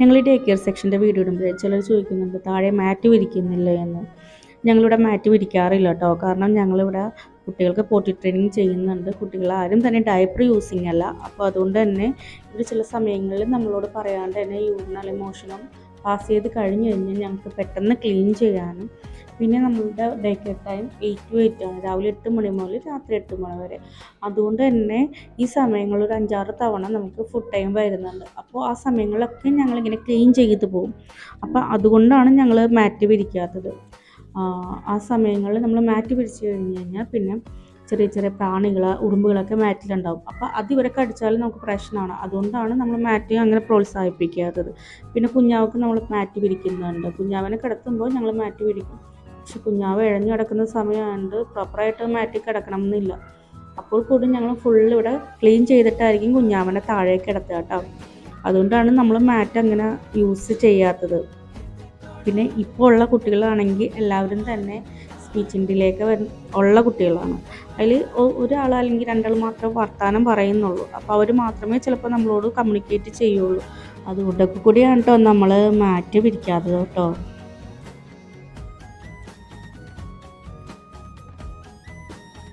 ഞങ്ങൾ ഈ day care സെക്ഷന്റെ വീഡിയോ ഇടുമ്പോൾ ചിലർ ചോദിക്കുന്നുണ്ട് താഴെ മാറ്റ് വിരിക്കുന്നില്ല? എന്ന്. ഞങ്ങളിവിടെ മാറ്റ് വിരിക്കാറില്ല കേട്ടോ കാരണം ഞങ്ങളിവിടെ കുട്ടികൾക്ക് പോട്ടി ട്രെയിനിങ് ചെയ്യുന്നുണ്ട്. കുട്ടികൾ ആരും തന്നെ ഡയപ്പർ യൂസിങ് അല്ല. അപ്പോൾ അതുകൊണ്ട് തന്നെ ഇവർ ചില സമയങ്ങളിൽ നമ്മളോട് പറയാണ്ട് തന്നെ യൂറിനൽ ഇമോഷനും പാസ് ചെയ്ത് കഴിഞ്ഞ് കഴിഞ്ഞാൽ ഞങ്ങൾക്ക് പെട്ടെന്ന് ക്ലീൻ ചെയ്യാനും പിന്നെ നമ്മുടെ day care time eight to eight ആണ് രാവിലെ എട്ട് മണി മുതൽ രാത്രി എട്ട് മണി വരെ. അതുകൊണ്ട് തന്നെ ഈ സമയങ്ങളിൽ ഒരു അഞ്ചാറ് തവണ നമുക്ക് ഫുഡ് ടൈം വരുന്നുണ്ട്. അപ്പോൾ ആ സമയങ്ങളിലൊക്കെ ഞങ്ങളിങ്ങനെ ക്ലീൻ ചെയ്ത് പോകും അപ്പോൾ അതുകൊണ്ടാണ് ഞങ്ങൾ മാറ്റ് പിരിക്കാത്തത് ആ സമയങ്ങളിൽ നമ്മൾ മാറ്റ് പിരിച്ചു കഴിഞ്ഞ് കഴിഞ്ഞാൽ പിന്നെ ചെറിയ ചെറിയ പ്രാണികൾ ഉറുമ്പുകളൊക്കെ മാറ്റിലുണ്ടാവും. അപ്പോൾ അത് ഇവരെ കടിച്ചാലും നമുക്ക് പ്രശ്നമാണ്. അതുകൊണ്ടാണ് നമ്മൾ മാറ്റ് അങ്ങനെ പ്രോത്സാഹിപ്പിക്കാത്തത്. പിന്നെ കുഞ്ഞാവക്ക് നമ്മൾ മാറ്റ് പിരിക്കുന്നുണ്ട് കുഞ്ഞാവനെ കിടത്തുമ്പോൾ ഞങ്ങൾ മാറ്റ് പിരിക്കും പക്ഷെ കുഞ്ഞാവ് ഇഴഞ്ഞു കിടക്കുന്ന സമയമായത് പ്രോപ്പറായിട്ട് മാറ്റി കിടക്കണം എന്നില്ല അപ്പോൾ കൂടി ഞങ്ങൾ ഫുൾ ഇവിടെ ക്ലീൻ ചെയ്തിട്ടായിരിക്കും കുഞ്ഞാവനെ താഴേക്ക് കിടത്തുക കേട്ടോ. അതുകൊണ്ടാണ് നമ്മൾ മാറ്റ് അങ്ങനെ യൂസ് ചെയ്യാത്തത്. പിന്നെ ഇപ്പോൾ ഉള്ള കുട്ടികളാണെങ്കിൽ എല്ലാവരും തന്നെ സ്പീച്ചിന്റെലേക്ക് ഉള്ള കുട്ടികളാണ്. അതിൽ ഒരാൾ അല്ലെങ്കിൽ രണ്ടാൾ മാത്രം വർത്തമാനം പറയുന്നുള്ളൂ. അപ്പോൾ അവർ മാത്രമേ ചിലപ്പോൾ നമ്മളോട് കമ്മ്യൂണിക്കേറ്റ് ചെയ്യുള്ളൂ. അതുകൊണ്ടൊക്കെ കൂടിയാണ് കേട്ടോ നമ്മൾ മാറ്റ് പിരിക്കാത്തത് കേട്ടോ.